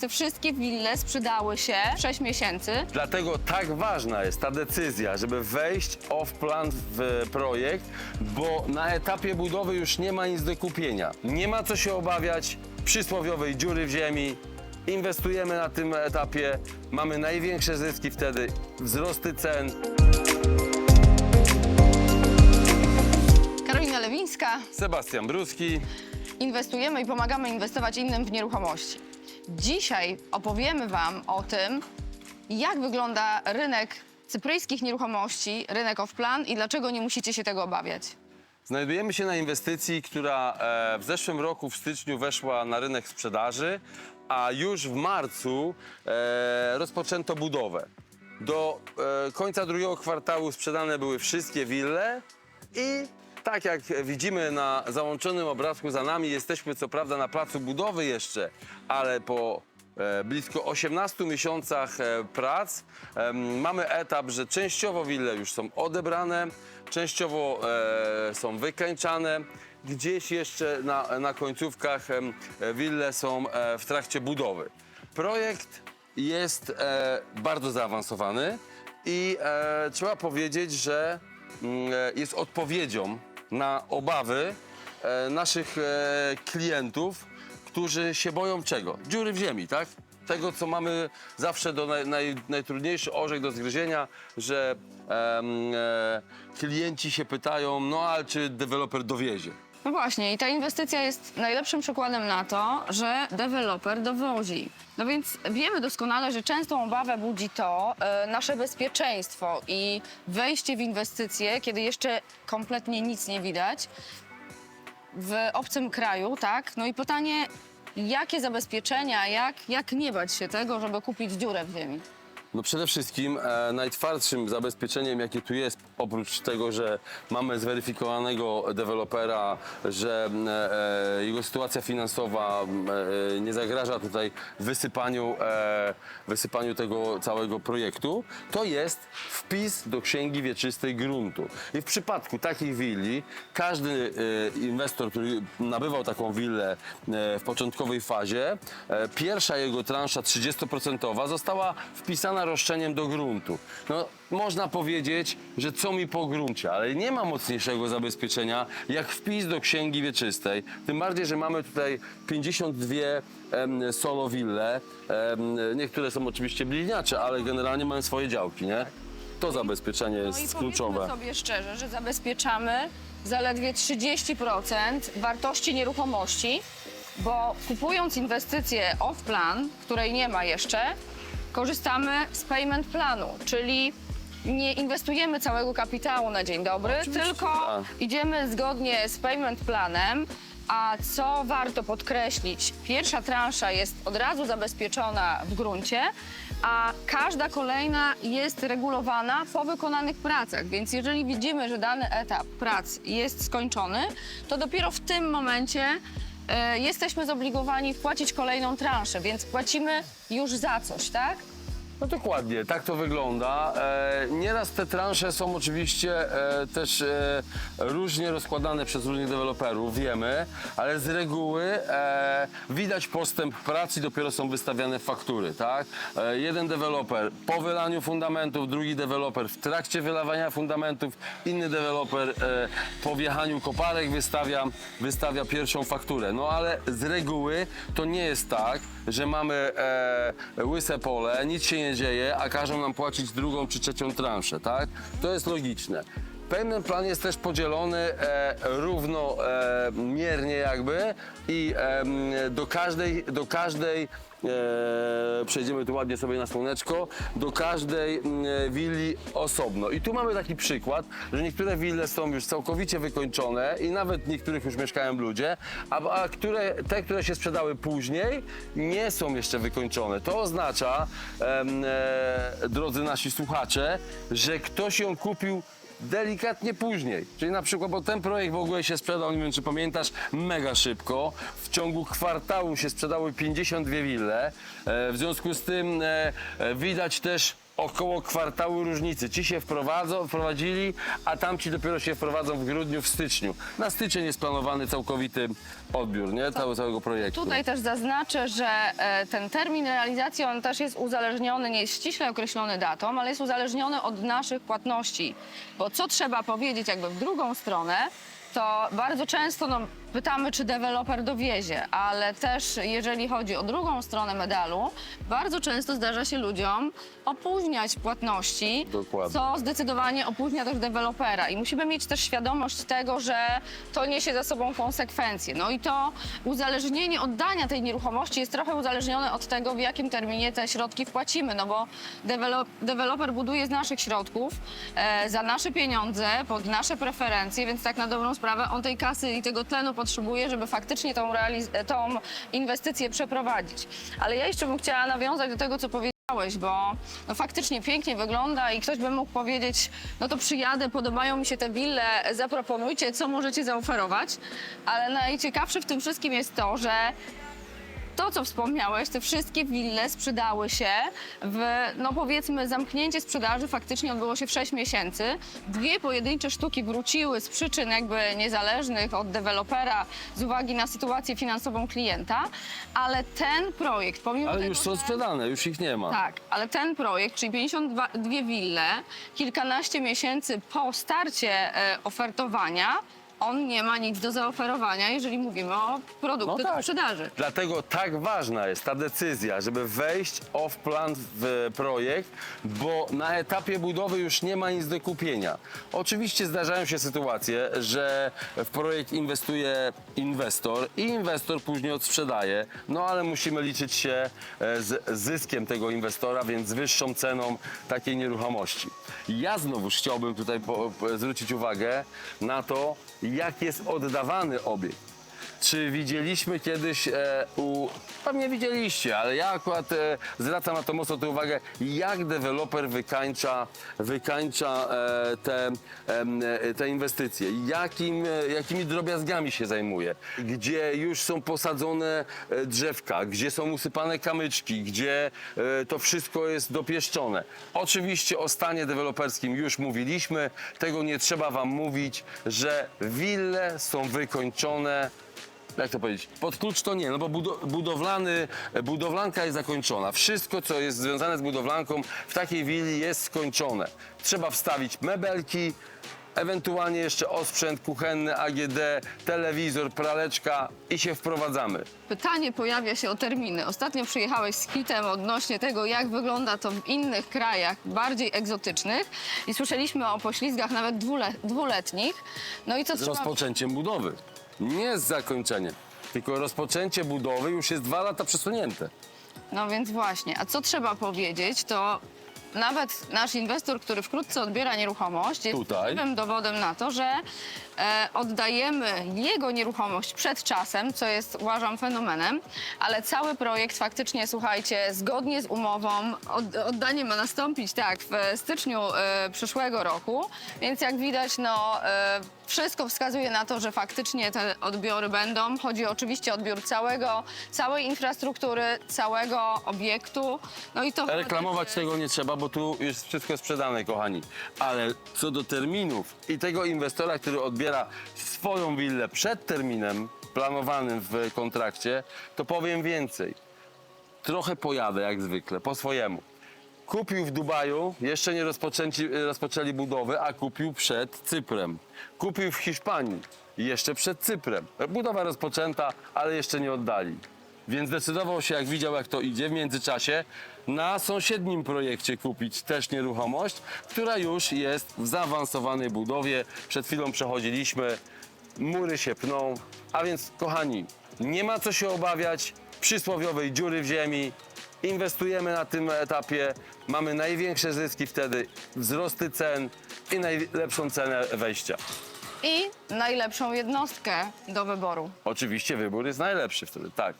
Te wszystkie wille sprzedały się 6 miesięcy. Dlatego tak ważna jest ta decyzja, żeby wejść off-plan w projekt, bo na etapie budowy już nie ma nic do kupienia. Nie ma co się obawiać przysłowiowej dziury w ziemi. Inwestujemy na tym etapie, mamy największe zyski wtedy, wzrosty cen. Karolina Lewińska. Sebastian Bruski. Inwestujemy i pomagamy inwestować innym w nieruchomości. Dzisiaj opowiemy Wam o tym, jak wygląda rynek cypryjskich nieruchomości, rynek off-plan i dlaczego nie musicie się tego obawiać. Znajdujemy się na inwestycji, która e, w zeszłym roku w styczniu weszła na rynek sprzedaży, a już w marcu e, rozpoczęto budowę. Do e, końca drugiego kwartału sprzedane były wszystkie wille i tak jak widzimy na załączonym obrazku za nami, jesteśmy co prawda na placu budowy jeszcze, ale po e, blisko 18 miesiącach e, prac mamy etap, że częściowo wille już są odebrane, częściowo e, są wykańczane, gdzieś jeszcze na, na końcówkach wille są w trakcie budowy. Projekt jest bardzo zaawansowany i trzeba powiedzieć, że mm, jest odpowiedzią na obawy e, naszych e, klientów, którzy się boją czego? Dziury w ziemi, tak? Tego, co mamy zawsze do naj, naj, najtrudniejszy orzech do zgryzienia, że e, klienci się pytają, no ale czy deweloper dowiezie? No właśnie, i ta inwestycja jest najlepszym przykładem na to, że deweloper dowozi. No więc wiemy doskonale, że częstą obawę budzi to e, nasze bezpieczeństwo i wejście w inwestycje, kiedy jeszcze kompletnie nic nie widać w obcym kraju, tak? No i pytanie, jakie zabezpieczenia, jak, jak nie bać się tego, żeby kupić dziurę w ziemi? No przede wszystkim e, najtwardszym zabezpieczeniem, jakie tu jest, oprócz tego, że mamy zweryfikowanego dewelopera, że e, e, jego sytuacja finansowa e, nie zagraża tutaj wysypaniu, e, wysypaniu tego całego projektu, to jest wpis do księgi wieczystej gruntu. I w przypadku takich willi, każdy e, inwestor, który nabywał taką willę e, w początkowej fazie, e, pierwsza jego transza 30% została wpisana roszczeniem do gruntu. No, można powiedzieć, że co mi po gruncie, ale nie ma mocniejszego zabezpieczenia jak wpis do księgi wieczystej. Tym bardziej, że mamy tutaj 52 em, solo wille. Em, niektóre są oczywiście bliźniacze, ale generalnie mają swoje działki, nie? To zabezpieczenie No i jest powiedzmy kluczowe. sobie szczerze, że zabezpieczamy zaledwie 30% wartości nieruchomości, bo kupując inwestycję off-plan, której nie ma jeszcze, korzystamy z payment planu, czyli nie inwestujemy całego kapitału na dzień dobry, tylko tak. idziemy zgodnie z payment planem, a co warto podkreślić, pierwsza transza jest od razu zabezpieczona w gruncie, a każda kolejna jest regulowana po wykonanych pracach. Więc jeżeli widzimy, że dany etap prac jest skończony, to dopiero w tym momencie e, jesteśmy zobligowani wpłacić kolejną transzę, więc płacimy już za coś, tak? No dokładnie, tak to wygląda. E, nieraz te transze są oczywiście e, też e, różnie rozkładane przez różnych deweloperów, wiemy, ale z reguły widać postęp pracy, dopiero są wystawiane faktury, tak? Jeden deweloper po wylaniu fundamentów, drugi deweloper w trakcie wylawania fundamentów, inny deweloper po wjechaniu koparek wystawia, wystawia pierwszą fakturę. No ale z reguły to nie jest tak, że mamy łyse pole, nic się nie dzieje, a każą nam płacić drugą czy trzecią transzę, tak? To jest logiczne. Payment plan jest też podzielony e, równomiernie jakby i em, do każdej, do każdej e, przejdziemy tu ładnie sobie na słoneczko, do każdej mm, e, willi osobno. I tu mamy taki przykład, że niektóre wille są już całkowicie wykończone i nawet w niektórych już mieszkają ludzie, a, a które, te, które się sprzedały później, nie są jeszcze wykończone. To oznacza, e, drodzy nasi słuchacze, że ktoś ją kupił delikatnie później. Czyli na przykład, bo ten projekt w ogóle się sprzedał, nie wiem czy pamiętasz, mega szybko. W ciągu kwartału się sprzedały 52 wille. E, w związku z tym e, e, widać też około kwartału różnicy. Ci się wprowadzą, wprowadzili, a tamci dopiero się wprowadzą w grudniu, w styczniu. Na styczeń jest planowany całkowity odbiór, nie? Całego, całego projektu. Tutaj też zaznaczę, że e, ten termin realizacji on też jest uzależniony, nie jest ściśle określony datą, ale jest uzależniony od naszych płatności. Bo co trzeba powiedzieć jakby w drugą stronę, to bardzo często no, pytamy, czy deweloper dowiezie, ale też jeżeli chodzi o drugą stronę medalu, bardzo często zdarza się ludziom opóźniać płatności, Dokładnie. co zdecydowanie opóźnia też dewelopera. I musimy mieć też świadomość tego, że to niesie za sobą konsekwencje. No i to uzależnienie oddania tej nieruchomości jest trochę uzależnione od tego, w jakim terminie te środki wpłacimy, no bo dewelo- deweloper buduje z naszych środków, e, za nasze pieniądze, pod nasze preferencje, więc tak na dobrą sprawę on tej kasy i tego tlenu potrzebuje, żeby faktycznie tą, realiz- tą inwestycję przeprowadzić. Ale ja jeszcze bym chciała nawiązać do tego, co powiedziałeś, bo no faktycznie pięknie wygląda i ktoś by mógł powiedzieć, no to przyjadę, podobają mi się te wille, zaproponujcie, co możecie zaoferować. Ale najciekawsze w tym wszystkim jest to, że to, co wspomniałeś, te wszystkie wille sprzedały się w, no powiedzmy, zamknięcie sprzedaży faktycznie odbyło się w 6 miesięcy. Dwie pojedyncze sztuki wróciły z przyczyn jakby niezależnych od dewelopera z uwagi na sytuację finansową klienta, ale ten projekt, pomimo Ale tego, już są że... sprzedane, już ich nie ma. Tak, ale ten projekt, czyli 52 dwie wille, kilkanaście miesięcy po starcie e, ofertowania, on nie ma nic do zaoferowania, jeżeli mówimy o produkty No tak. sprzedaży. Dlatego tak ważna jest ta decyzja, żeby wejść off-plan w projekt, bo na etapie budowy już nie ma nic do kupienia. Oczywiście zdarzają się sytuacje, że w projekt inwestuje inwestor i inwestor później odsprzedaje, no ale musimy liczyć się e, z zyskiem tego inwestora, więc z wyższą ceną takiej nieruchomości. Ja znowu chciałbym tutaj po, zwrócić uwagę na to, jak jest oddawany obiekt. Czy widzieliśmy kiedyś e, u. Pewnie widzieliście, ale ja akurat e, zwracam na to mocno tę uwagę, jak deweloper wykańcza, wykańcza e, te, e, te inwestycje, jakim, e, jakimi drobiazgami się zajmuje, gdzie już są posadzone e, drzewka, gdzie są usypane kamyczki, gdzie e, to wszystko jest dopieszczone. Oczywiście o stanie deweloperskim już mówiliśmy, tego nie trzeba wam mówić, że wille są wykończone jak to powiedzieć, pod klucz to nie, no bo budo, budowlany, budowlanka jest zakończona. Wszystko, co jest związane z budowlanką w takiej willi jest skończone. Trzeba wstawić mebelki, ewentualnie jeszcze osprzęt kuchenny, AGD, telewizor, praleczka i się wprowadzamy. Pytanie pojawia się o terminy. Ostatnio przyjechałeś z kitem odnośnie tego, jak wygląda to w innych krajach bardziej egzotycznych i słyszeliśmy o poślizgach nawet dwule, dwuletnich. No i co Z trzeba... rozpoczęciem budowy. Nie z zakończeniem, tylko rozpoczęcie budowy już jest dwa lata przesunięte. No więc właśnie, a co trzeba powiedzieć, to nawet nasz inwestor, który wkrótce odbiera nieruchomość, jest Tutaj. żywym dowodem na to, że e, oddajemy jego nieruchomość przed czasem, co jest uważam fenomenem, ale cały projekt faktycznie, słuchajcie, zgodnie z umową, od, oddanie ma nastąpić tak w styczniu e, przyszłego roku, więc jak widać, no e, wszystko wskazuje na to, że faktycznie te odbiory będą. Chodzi oczywiście o odbiór całego, całej infrastruktury, całego obiektu. No i to Reklamować tego nie trzeba, bo tu już wszystko sprzedane, kochani. Ale co do terminów i tego inwestora, który odbiera swoją willę przed terminem planowanym w kontrakcie, to powiem więcej. Trochę pojadę jak zwykle, po swojemu. Kupił w Dubaju, jeszcze nie rozpoczęci, rozpoczęli budowy, a kupił przed Cyprem. Kupił w Hiszpanii, jeszcze przed Cyprem. Budowa rozpoczęta, ale jeszcze nie oddali. Więc decydował się, jak widział, jak to idzie w międzyczasie, na sąsiednim projekcie kupić też nieruchomość, która już jest w zaawansowanej budowie. Przed chwilą przechodziliśmy, mury się pną. A więc, kochani, nie ma co się obawiać przysłowiowej dziury w ziemi. Inwestujemy na tym etapie, mamy największe zyski wtedy, wzrosty cen i najlepszą cenę wejścia. I najlepszą jednostkę do wyboru. Oczywiście wybór jest najlepszy wtedy, tak.